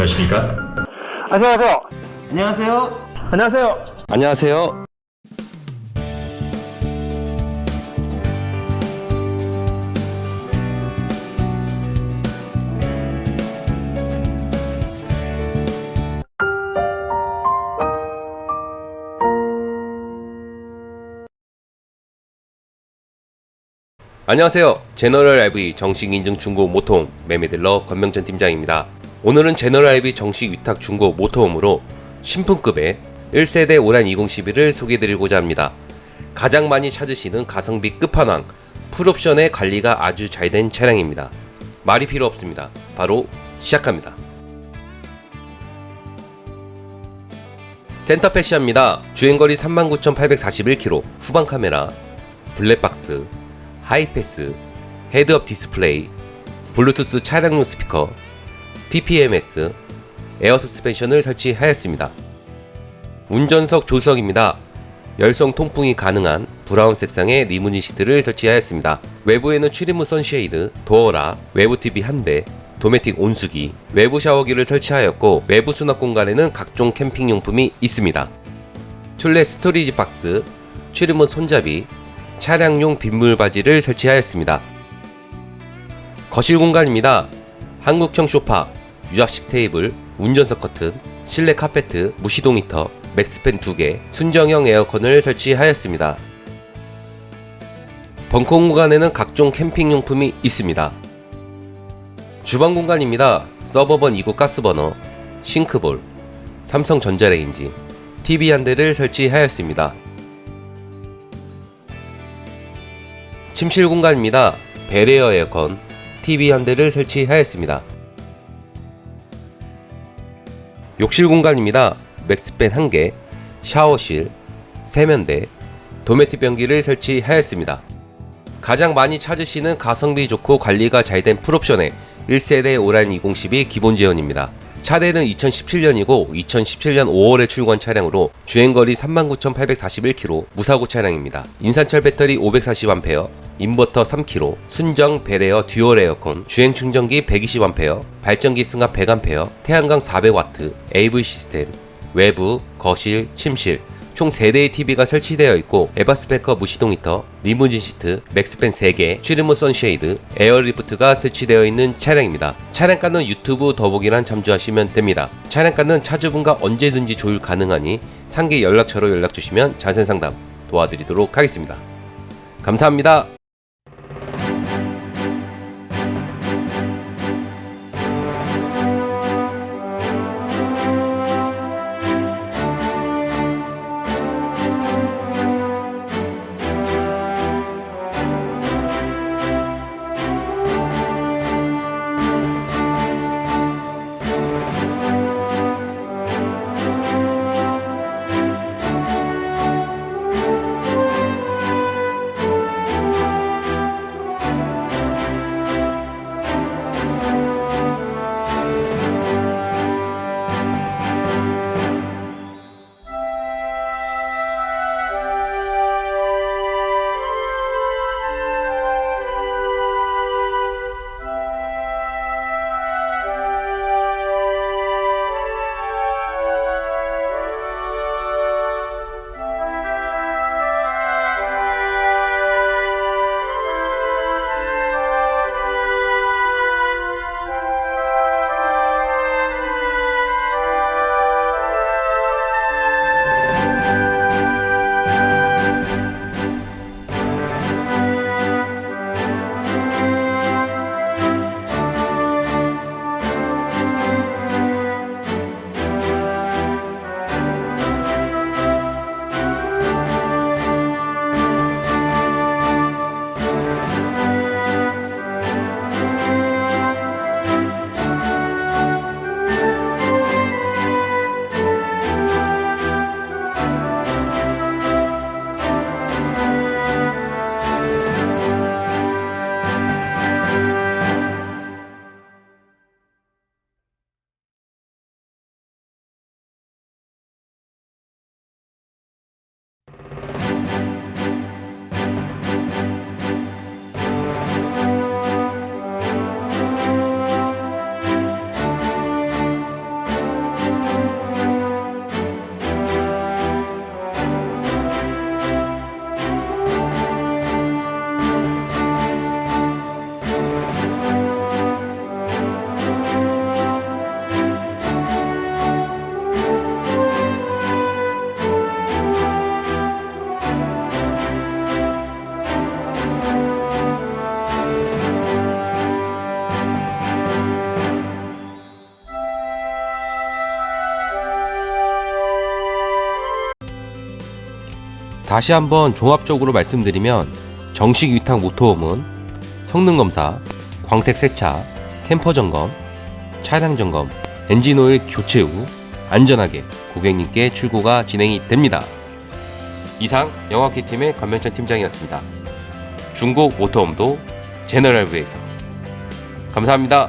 안녕하십니까? 안녕하세요. 안녕하세요. 안녕하세요. 안녕하세요. 안녕하세요. 제너럴 RV 정식 인증 중고 모토홈 매매딜러 권명전 팀장입니다. 오늘은 RV 정식 위탁 중고 모토홈으로 신품급의 1세대 오란 2011을 소개해드리고자 합니다. 가장 많이 찾으시는 가성비 끝판왕, 풀옵션의 관리가 아주 잘 된 차량입니다. 말이 필요 없습니다. 바로 시작합니다. 센터 패시입니다. 주행거리 39,841km, 후방 카메라, 블랙박스, 하이패스, 헤드업 디스플레이, 블루투스 차량용 스피커, TPMS, 에어 서스펜션을 설치하였습니다. 운전석 조석입니다. 열성 통풍이 가능한 브라운 색상의 리무진 시트를 설치하였습니다. 외부에는 출입문 선쉐이드, 도어락, 외부 TV 한 대, 도메틱 온수기, 외부 샤워기를 설치하였고 외부 수납 공간에는 각종 캠핑 용품이 있습니다. 출래 스토리지 박스, 출입문 손잡이, 차량용 빗물 바지를 설치하였습니다. 거실 공간입니다. 한국형 소파, 유압식 테이블, 운전석 커튼, 실내 카페트, 무시동 히터, 맥스팬 2개, 순정형 에어컨을 설치하였습니다. 벙커 공간에는 각종 캠핑 용품이 있습니다. 주방 공간입니다. 서버번 2구 가스버너, 싱크볼, 삼성 전자레인지, TV 한 대를 설치하였습니다. 침실 공간입니다. 베레어 에어컨, TV 한 대를 설치하였습니다. 욕실 공간입니다. 맥스팬 1개, 샤워실, 세면대, 도메틱 변기를 설치하였습니다. 가장 많이 찾으시는 가성비 좋고 관리가 잘 된 풀옵션의 1세대 오란 2012 기본 제원입니다. 차대는 2017년이고 2017년 5월에 출고한 차량으로 주행거리 39,841km 무사고 차량입니다. 인산철 배터리 540A, 인버터 3kg, 순정 베레어 듀얼 에어컨, 주행 충전기 120A, 발전기 승합 100A, 태양광 400W, AV 시스템, 외부, 거실, 침실, 총 3대의 TV가 설치되어 있고 에바 스페커 무시동 히터, 리무진 시트, 맥스팬 3개, 출입문 선쉐이드, 에어리프트가 설치되어 있는 차량입니다. 차량가는 유튜브 더보기란 참조하시면 됩니다. 차량가는 차주분과 언제든지 조율 가능하니 상계 연락처로 연락 주시면 자세한 상담 도와드리도록 하겠습니다. 감사합니다. 다시 한번 종합적으로 말씀드리면 정식 위탁 모터홈은 성능 검사, 광택 세차, 캠퍼 점검, 차량 점검, 엔진 오일 교체 후 안전하게 고객님께 출고가 진행이 됩니다. 이상 영화키 팀의 권명천 팀장이었습니다. 중고 모터홈도 제너럴브에서 감사합니다.